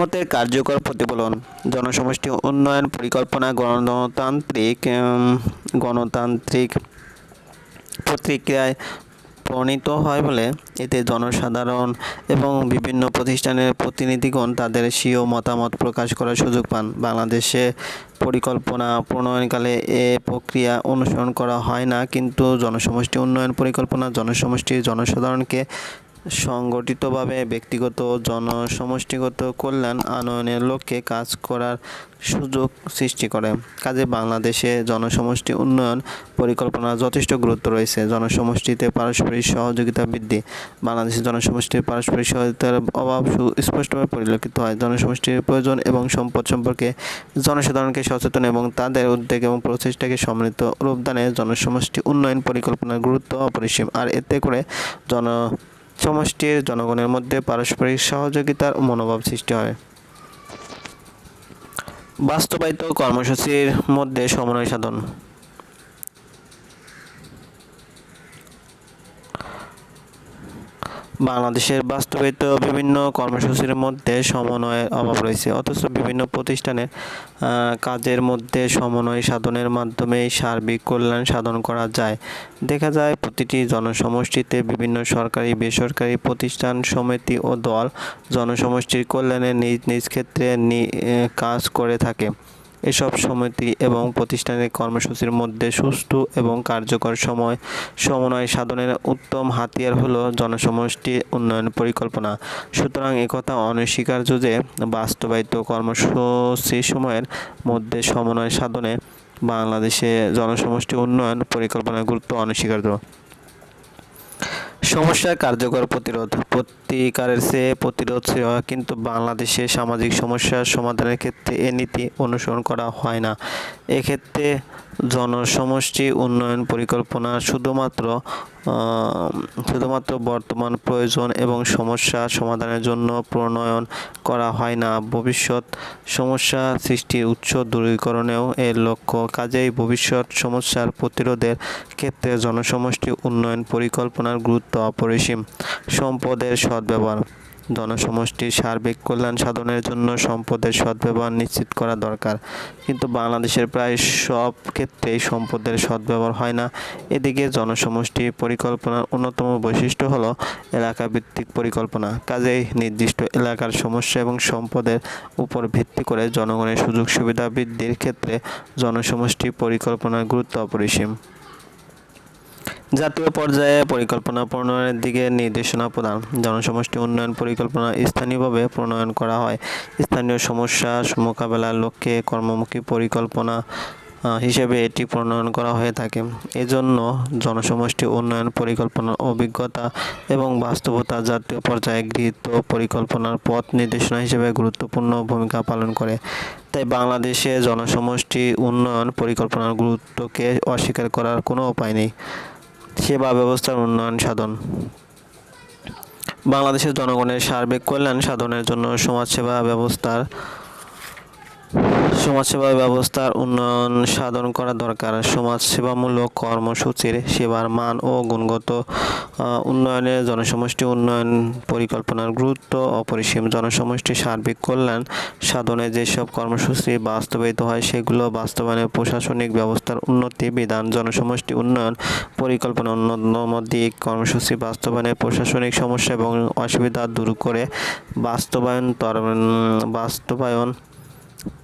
জনমতের কার্যকর প্রতিফলন, জনসমষ্টি উন্নয়ন পরিকল্পনা, গণতান্ত্রিক গণতান্ত্রিক প্রতিক্রিয়ায় প্রণীত হয় বলে এতে জনসাধারণ এবং বিভিন্ন প্রতিষ্ঠানের প্রতিনিধিগণ তাদের স্বীয় মতামত প্রকাশ করার সুযোগ পান। বাংলাদেশে পরিকল্পনা প্রণয়নকালে এ প্রক্রিয়া অনুসরণ করা হয় না, কিন্তু জনসমষ্টি উন্নয়ন পরিকল্পনা, জনসমষ্টির জনসাধারণকে সংগঠিতভাবে ব্যক্তিগত, জনসমষ্টিগত কল্যাণ আনয়নের লক্ষ্যে কাজ করার সুযোগ সৃষ্টি করে। কাজে বাংলাদেশে জনসমষ্টি উন্নয়ন পরিকল্পনার যথেষ্ট গুরুত্ব রয়েছে। জনসমষ্টিতে পারস্পরিক সহযোগিতা বৃদ্ধি। বাংলাদেশের জনসমষ্টির পারস্পরিক সহযোগিতার অভাব সুস্পষ্টভাবে পরিলক্ষিত হয়। জনসমষ্টির প্রয়োজন এবং সম্পদ সম্পর্কে জনসাধারণকে সচেতন এবং তাদের উদ্যোগ এবং প্রচেষ্টাকে সম্মিলিত রূপদানে জনসমষ্টি উন্নয়ন পরিকল্পনার গুরুত্ব অপরিসীম। আর এতে করে জন সমষ্টির জনগণের মধ্যে পারস্পরিক সহযোগিতার মনোভাব সৃষ্টি হয়। বাস্তবায়িত কর্মসূচির মধ্যে সমন্বয় সাধন। বাংলাদেশের বাস্তবায়িত বিভিন্ন কর্মসূচির মধ্যে সমন্বয়ের অভাব রয়েছে। অথচ বিভিন্ন প্রতিষ্ঠানের কাজের মধ্যে সমন্বয় সাধনের মাধ্যমেই সার্বিক কল্যাণ সাধন করা যায়। দেখা যায়, প্রতিটি জনসমষ্টিতে বিভিন্ন সরকারি, বেসরকারি প্রতিষ্ঠান, সমিতি ও দল জনসমষ্টির কল্যাণে নিজ নিজ ক্ষেত্রে কাজ করে থাকে। এসব সমিতি এবং প্রতিষ্ঠানের কর্মসূচির মধ্যে সুষ্ঠু এবং কার্যকর সময় সমন্বয় সাধনের উত্তম হাতিয়ার হলো জনসমষ্টি উন্নয়ন পরিকল্পনা। সুতরাং একথা অনস্বীকার্য যে বাস্তবায়িত কর্মসূচি সময়ের মধ্যে সমন্বয় সাধনে বাংলাদেশে জনসমষ্টি উন্নয়ন পরিকল্পনার গুরুত্ব অনস্বীকার্য। সমস্যার কার্যকর প্রতিরোধ প্রতিকারের চেয়ে প্রতিরোধ শ্রেয় কিন্তু বাংলাদেশে সামাজিক সমস্যার সমাধানের ক্ষেত্রে এ নীতি অনুসরণ করা হয় না। এক্ষেত্রে জনসমষ্টি উন্নয়ন পরিকল্পনা শুধুমাত্র শুধুমাত্র বর্তমান প্রয়োজন এবং সমস্যা সমাধানের জন্য প্রণয়ন করা হয় না। ভবিষ্যৎ সমস্যা সৃষ্টির উৎস দূরীকরণেও এর লক্ষ্য। কাজেই ভবিষ্যৎ সমস্যার প্রতিরোধের ক্ষেত্রে জনসমষ্টি উন্নয়ন পরিকল্পনার গুরুত্ব অপরিসীম। সম্পদের সদ্ব্যবহার। জনসমষ্টির সার্বিক কল্যাণ সাধনের জন্য সম্পদের সদ্ব্যবহার নিশ্চিত করা দরকার। কিন্তু বাংলাদেশের প্রায় সব ক্ষেত্রেই সম্পদের সদ্ব্যবহার হয় না। এদিকে জনসমষ্টি পরিকল্পনার অন্যতম বৈশিষ্ট্য হলো এলাকা ভিত্তিক পরিকল্পনা। কাজেই নির্দিষ্ট এলাকার সমস্যা এবং সম্পদের উপর ভিত্তি করে জনগণের সুযোগ সুবিধা বৃদ্ধির ক্ষেত্রে জনসমষ্টি পরিকল্পনার গুরুত্ব অপরিসীম। জাতীয় পর্যায়ে পরিকল্পনা প্রণয়নের দিকে নির্দেশনা প্রদান। জনসমষ্টি উন্নয়ন পরিকল্পনা স্থানীয়ভাবে প্রণয়ন করা হয়। স্থানীয় সমস্যা মোকাবেলার লক্ষ্যে কর্মমুখী পরিকল্পনা হিসেবে এটি প্রণয়ন করা হয়ে থাকে। এজন্য জনসমষ্টি উন্নয়ন পরিকল্পনার অভিজ্ঞতা এবং বাস্তবতা জাতীয় পর্যায়ে গৃহীত পরিকল্পনার পথ নির্দেশনা হিসেবে গুরুত্বপূর্ণ ভূমিকা পালন করে। তাই বাংলাদেশে জনসমষ্টি উন্নয়ন পরিকল্পনার গুরুত্বকে অস্বীকার করার কোনো উপায় নেই। সেবা ব্যবস্থার উন্নয়ন সাধন। বাংলাদেশের জনগণের সার্বিক কল্যাণ সাধনের জন্য সমাজসেবা ব্যবস্থার সমাজসেবা ব্যবস্থার উন্নয়ন সাধন করা দরকার। সমাজসেবামূলক কর্মসূচির সেবার মান ও গুণগত উন্নয়নে জনসমষ্টি উন্নয়ন পরিকল্পনার গুরুত্ব, অপরিসীম জনসমষ্টির সার্বিক কল্যাণ, সাধনে যেসব কর্মসূচি বাস্তবায়িত হয় সেগুলো বাস্তবায়নের প্রশাসনিক ব্যবস্থার উন্নতি, বিধান, জনসমষ্টি উন্নয়ন পরিকল্পনা অন্যতম দিক। কর্মসূচি বাস্তবায়নের প্রশাসনিক সমস্যা এবং অসুবিধা দূর করে বাস্তবায়ন বাস্তবায়ন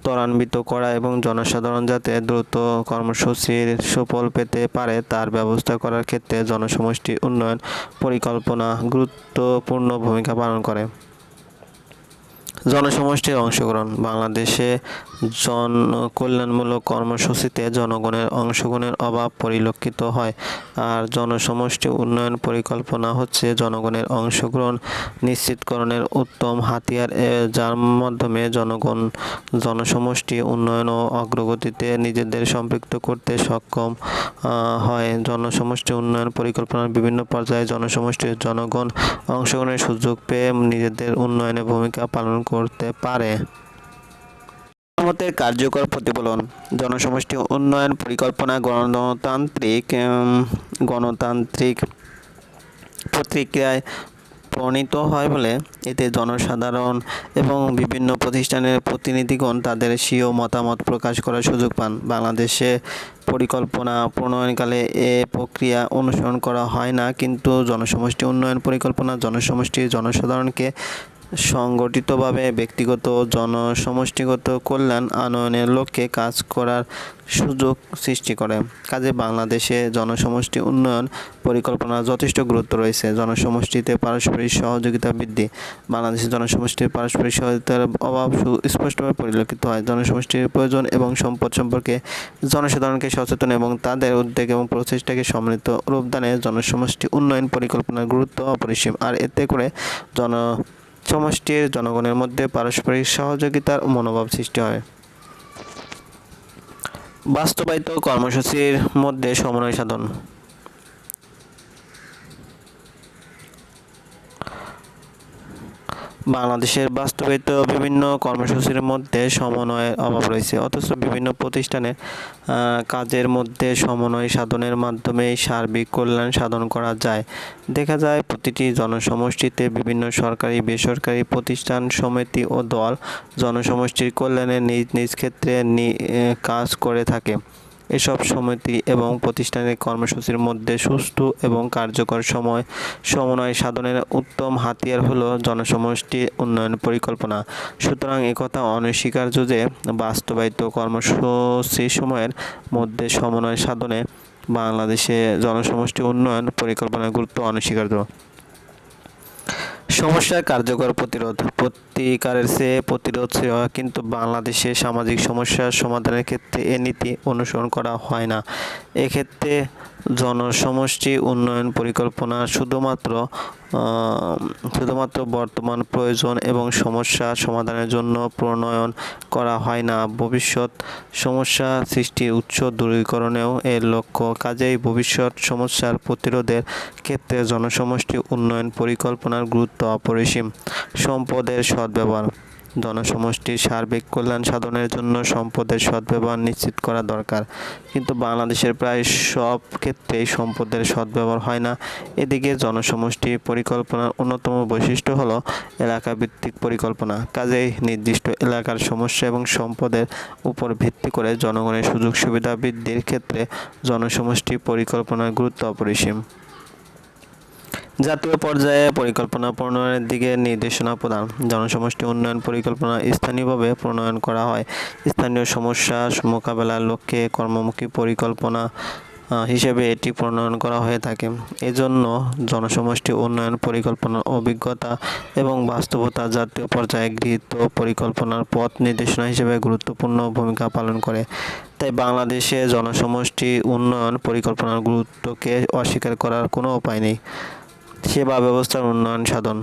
ত্বরান্বিত করা এবং জনসাধারণ যাতে দ্রুত কর্মসূচির সুফল পেতে পারে, তার ব্যবস্থা করার ক্ষেত্রে জনসমষ্টি উন্নয়ন পরিকল্পনা গুরুত্বপূর্ণ ভূমিকা পালন করে। জনসমষ্টির অংশগ্রহণ, বাংলাদেশে জন কল্যাণমূলক কর্মসূচিতে জনগণের অংশগ্রহণের অভাব পরিলক্ষিত হয়। আর জনসমষ্টি উন্নয়ন পরিকল্পনা হচ্ছে জনগণের অংশগ্রহণ নিশ্চিতকরণের উত্তম হাতিয়ার। যার মাধ্যমে জনগণ, জনসমষ্টি উন্নয়ন ও অগ্রগতিতে নিজেদের সম্পৃক্ত করতে সক্ষম হয়। জনসমষ্টি উন্নয়ন পরিকল্পনার বিভিন্ন পর্যায়ে জনসমষ্টির জনগণ অংশগ্রহণের সুযোগ পেয়ে নিজেদের উন্নয়নে ভূমিকা পালন করতে পারে। মতের কার্যকর প্রতিফলন। জনসমষ্টি উন্নয়ন পরিকল্পনা গণতান্ত্রিক গণতান্ত্রিক প্রতিক্রিয়ায় প্রণীত হয় বলে এতে জনসাধারণ এবং বিভিন্ন প্রতিষ্ঠানের প্রতিনিধিগণ তাদের স্বীয় মতামত প্রকাশ করার সুযোগ পান। বাংলাদেশে পরিকল্পনা প্রণয়নকালে এ প্রক্রিয়া অনুসরণ করা হয় না, কিন্তু জনসমষ্টি উন্নয়ন পরিকল্পনা, জনসমষ্টির জনসাধারণকে সংগঠিতভাবে ব্যক্তিগত, জনসমষ্টিগত কল্যাণ আনয়নের লক্ষ্যে কাজ করার সুযোগ সৃষ্টি করে। কাজে বাংলাদেশে জনসমষ্টি উন্নয়ন পরিকল্পনার যথেষ্ট গুরুত্ব রয়েছে। জনসমষ্টিতে পারস্পরিক সহযোগিতা বৃদ্ধি। বাংলাদেশের জনসমষ্টির পারস্পরিক সহযোগিতার অভাব সু- স্পষ্টভাবে পরিলক্ষিত হয়। জনসমষ্টির প্রয়োজন এবং সম্পদ সম্পর্কে জনসাধারণকে সচেতন এবং তাদের উদ্যোগ এবং প্রচেষ্টাকে সম্মিলিত রূপদানে জনসমষ্টি উন্নয়ন পরিকল্পনার গুরুত্ব অপরিসীম। আর এতে করে জন সমষ্টির জনগণের মধ্যে পারস্পরিক সহযোগিতার মনোভাব সৃষ্টি হয়। বাস্তবায়িত কর্মসূচির মধ্যে সমন্বয় সাধন। বাংলাদেশের বাস্তবায়িত বিভিন্ন কর্মসূচির মধ্যে সমন্বয়ের অভাব রয়েছে। অথচ বিভিন্ন প্রতিষ্ঠানের কাজের মধ্যে সমন্বয় সাধনের মাধ্যমে সার্বিক কল্যাণ সাধন করা যায়। দেখা যায়, প্রতিটি জনসমষ্টিতে বিভিন্ন সরকারি, বেসরকারি প্রতিষ্ঠান, সমিতি ও দল জনসমষ্টির কল্যাণে নিজ নিজ ক্ষেত্রে কাজ করে থাকে। এসব সমিতি এবং প্রতিষ্ঠানের কর্মসূচির মধ্যে সুষ্ঠু এবং কার্যকর সময় সমন্বয় সাধনের উত্তম হাতিয়ার হলো জনসমষ্টি উন্নয়ন পরিকল্পনা। সুতরাং একথা অনস্বীকার্য যে বাস্তবায়িত কর্মসূচি সময়ের মধ্যে সমন্বয় সাধনে বাংলাদেশে জনসমষ্টি উন্নয়ন পরিকল্পনার গুরুত্ব অনস্বীকার্য। সমস্যার কার্যকর প্রতিরোধ। প্রতিকারের চেয়ে প্রতিরোধ শ্রেয় কিন্তু বাংলাদেশে সামাজিক সমস্যার সমাধানের ক্ষেত্রে এ নীতি অনুসরণ করা হয় না। এক্ষেত্রে জনসমষ্টি উন্নয়ন পরিকল্পনা শুধুমাত্র শুধুমাত্র বর্তমান প্রয়োজন এবং সমস্যা সমাধানের জন্য প্রণয়ন করা হয় না। ভবিষ্যৎ সমস্যা সৃষ্টির উৎস দূরীকরণেও এর লক্ষ্য। কাজেই ভবিষ্যৎ সমস্যার প্রতিরোধের ক্ষেত্রে জনসমষ্টি উন্নয়ন পরিকল্পনার গুরুত্ব অপরিসীম। সম্পদের সদ্ব্যবহার। জনসমষ্টির সার্বিক কল্যাণ সাধনের জন্য সম্পদের সদ্ব্যবহার নিশ্চিত করা দরকার। কিন্তু বাংলাদেশের প্রায় সব ক্ষেত্রেই সম্পদের সদ্ব্যবহার হয় না। এদিকে জনসমষ্টি পরিকল্পনার অন্যতম বৈশিষ্ট্য হলো এলাকা ভিত্তিক পরিকল্পনা। কাজেই নির্দিষ্ট এলাকার সমস্যা এবং সম্পদের উপর ভিত্তি করে জনগণের সুযোগ সুবিধা বৃদ্ধির ক্ষেত্রে জনসমষ্টি পরিকল্পনার গুরুত্ব অপরিসীম। জাতীয় পর্যায়ে পরিকল্পনা প্রণয়নের দিকে নির্দেশনা প্রদান। জনসমষ্টি উন্নয়ন পরিকল্পনা স্থানীয়ভাবে প্রণয়ন করা হয়। স্থানীয় সমস্যা মোকাবেলার লক্ষ্যে কর্মমুখী পরিকল্পনা হিসেবে এটি প্রণয়ন করা হয়ে থাকে। এজন্য জনসমষ্টি উন্নয়ন পরিকল্পনার অভিজ্ঞতা এবং বাস্তবতা জাতীয় পর্যায়ে গৃহীত পরিকল্পনার পথ নির্দেশনা হিসেবে গুরুত্বপূর্ণ ভূমিকা পালন করে। তাই বাংলাদেশে জনসমষ্টি উন্নয়ন পরিকল্পনার গুরুত্বকে অস্বীকার করার কোনো উপায় নেই। সেবা ব্যবস্থার উন্নয়ন সাধন।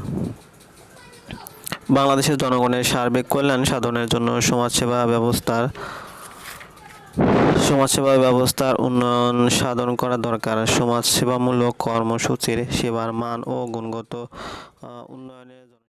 বাংলাদেশের জনগণের সার্বিক কল্যাণ সাধনের জন্য সমাজসেবা ব্যবস্থার সমাজসেবা ব্যবস্থার উন্নয়ন সাধন করা দরকার। সমাজসেবামূলক কর্মসূচির সেবার মান ও গুণগত উন্নয়নের